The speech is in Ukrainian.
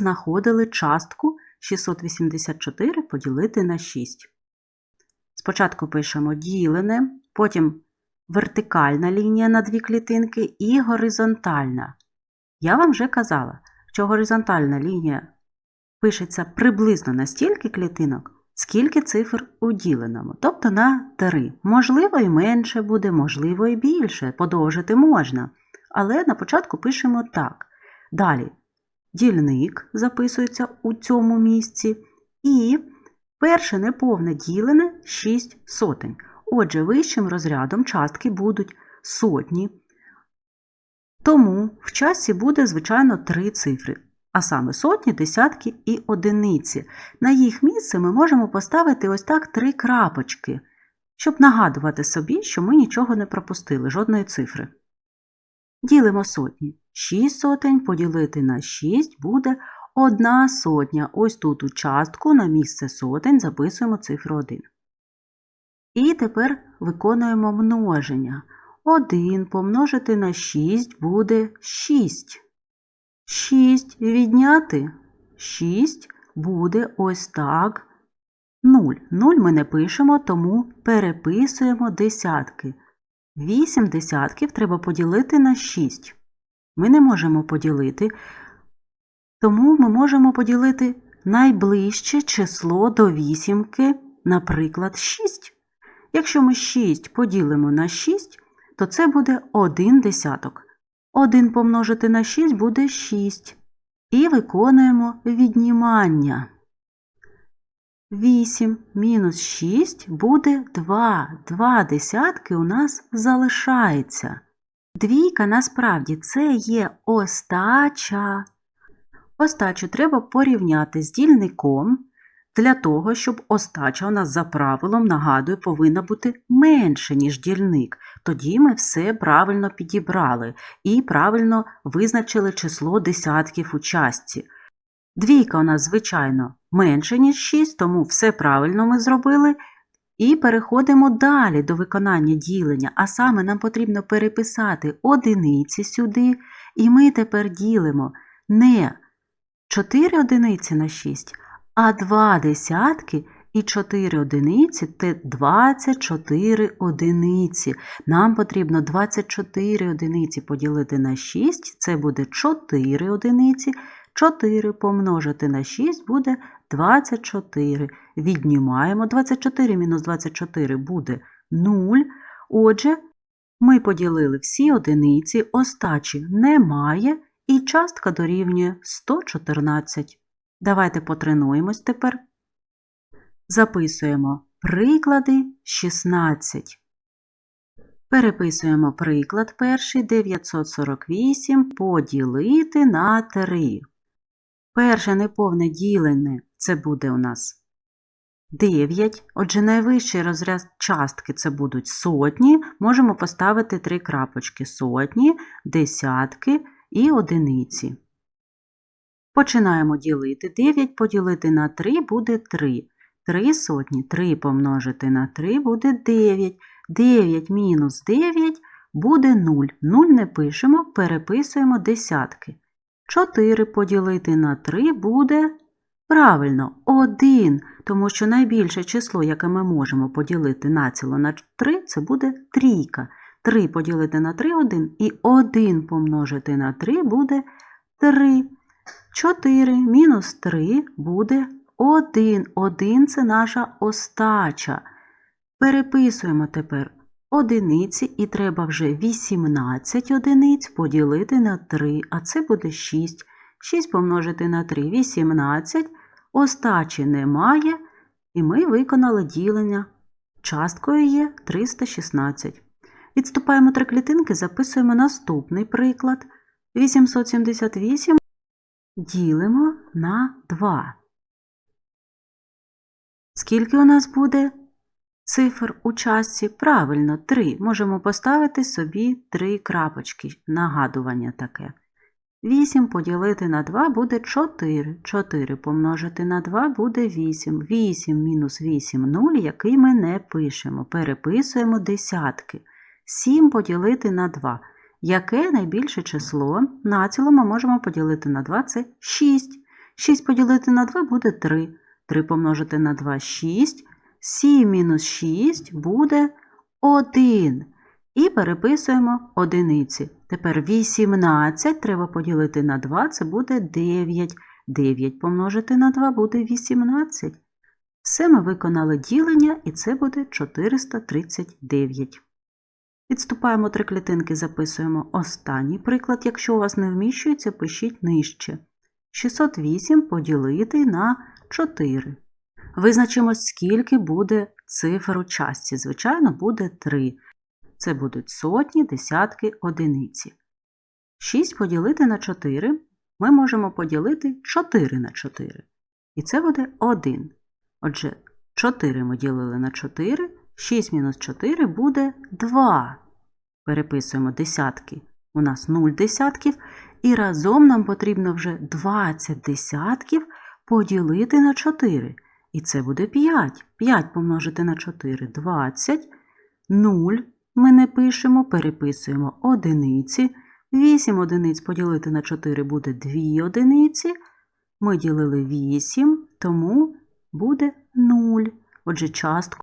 знаходили частку 684 поділити на 6. Спочатку пишемо ділене, потім вертикальна лінія на дві клітинки і горизонтальна. Я вам вже казала, що горизонтальна лінія пишеться приблизно на стільки клітинок, скільки цифр у діленому, тобто на 3. Можливо, і менше буде, можливо, і більше, подовжити можна. Але на початку пишемо так. Далі дільник записується у цьому місці. І перше неповне ділене 6 сотень. Отже, вищим розрядом частки будуть сотні. Тому в часі буде, звичайно, три цифри, а саме сотні, десятки і одиниці. На їх місце ми можемо поставити ось так три крапочки, щоб нагадувати собі, що ми нічого не пропустили, жодної цифри. Ділимо сотні. 6 сотень поділити на 6 буде 1 сотня. Ось тут у частку на місце сотень записуємо цифру 1. І тепер виконуємо множення. 1 помножити на 6 буде 6. 6 відняти 6 буде ось так. 0. 0 ми не пишемо, тому переписуємо десятки. 8 десятків треба поділити на 6. Ми не можемо поділити, тому ми можемо поділити найближче число до вісімки, наприклад, 6. Якщо ми 6 поділимо на 6, то це буде 1 десяток. 1 помножити на 6 буде 6. І виконуємо віднімання. 8 мінус 6 буде 2. 2 десятки у нас залишається. Двійка насправді це є остача. Остачу треба порівняти з дільником для того, щоб остача у нас за правилом, нагадую, повинна бути менше, ніж дільник. Тоді ми все правильно підібрали і правильно визначили число десятків у частці. Двійка у нас, звичайно, менше, ніж 6, тому все правильно ми зробили. І переходимо далі до виконання ділення, а саме нам потрібно переписати одиниці сюди, і ми тепер ділимо не 4 одиниці на 6, а 2 десятки і 4 одиниці це 24 одиниці. Нам потрібно 24 одиниці поділити на 6, це буде 4 одиниці. 4 помножити на 6 буде 24. Віднімаємо 24 мінус 24 буде 0. Отже, ми поділили всі одиниці, остачі немає, і частка дорівнює 114. Давайте потренуємось тепер. Записуємо приклади 16. Переписуємо приклад перший 948 поділити на 3. Перше неповне ділене це буде у нас 9. Отже, найвищий розряд частки це будуть сотні. Можемо поставити три крапочки сотні, десятки і одиниці. Починаємо ділити. 9 поділити на 3 буде 3. 3 сотні, 3 помножити на 3 буде 9. 9 мінус 9 буде 0. 0 не пишемо, переписуємо десятки. 4 поділити на 3 буде правильно 1, тому що найбільше число, яке ми можемо поділити націло на 3, це буде трійка. 3 поділити на 3 1 і 1 помножити на 3 буде 3. 4 мінус 3 буде 1. 1 це наша остача. Переписуємо тепер одиниці і треба вже 18 одиниць поділити на 3, а це буде 6. 6 помножити на 3 18. Остачі немає, і ми виконали ділення. Часткою є 316. Відступаємо три клітинки, записуємо наступний приклад. 878 ділимо на 2. Скільки у нас буде цифр у частці? Правильно, 3. Можемо поставити собі 3 крапочки, нагадування таке. 8 поділити на 2 буде 4. 4 помножити на 2 буде 8. 8 мінус 8 0, який ми не пишемо. Переписуємо десятки. 7 поділити на 2. Яке найбільше число? Націло ми можемо поділити на 2 це 6. 6 поділити на 2 буде 3. 3 помножити на 2 – 6. 7 мінус 6 буде 1. І переписуємо одиниці. Тепер 18 треба поділити на 2, це буде 9. 9 помножити на 2 буде 18. Все ми виконали ділення, і це буде 439. Відступаємо три клітинки, записуємо останній приклад. Якщо у вас не вміщується, пишіть нижче. 608 поділити на 4. Визначимо, скільки буде цифр у частці. Звичайно, буде 3. Це будуть сотні, десятки, одиниці. 6 поділити на 4 ми можемо поділити 4 на 4. І це буде 1. Отже, 4 ми ділили на 4, 6 мінус 4 буде 2. Переписуємо десятки. У нас 0 десятків. І разом нам потрібно вже 20 десятків поділити на 4. І це буде 5. 5 помножити на 4 – 20. 0 ми не пишемо, переписуємо одиниці. 8 одиниць поділити на 4 буде 2 одиниці. Ми ділили 8, тому буде 0. Отже, частку